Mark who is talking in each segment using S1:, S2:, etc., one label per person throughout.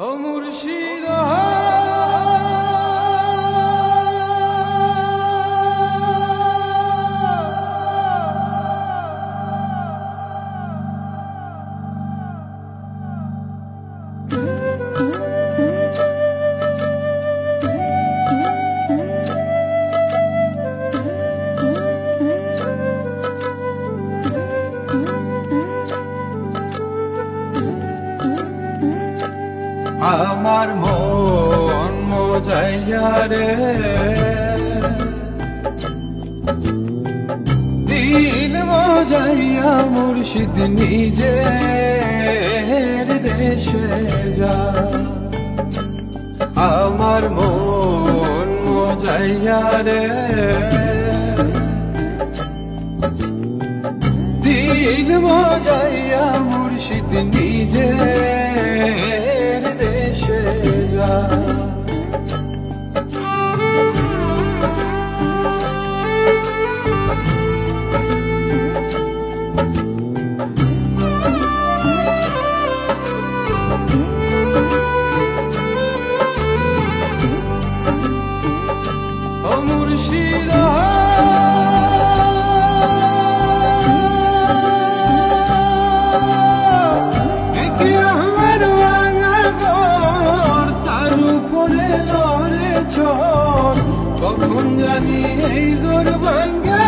S1: Oh, আমার মন মজাইয়া রে। দিন মজাইয়া মুর্শিদ নিজে দেশে যা। আমার মন মজাইয়া রে। দিন মজাইয়া মুর্শিদ নিজে जाएगा i need Eidor Bangani.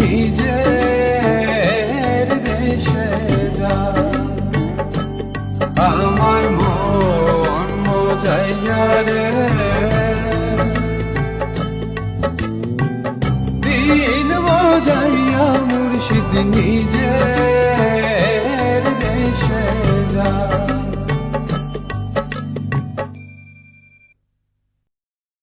S1: নিজের দেশে আমার মন মজাইয়া রে। দিন মজাইয়া মুর্শিদ নিজের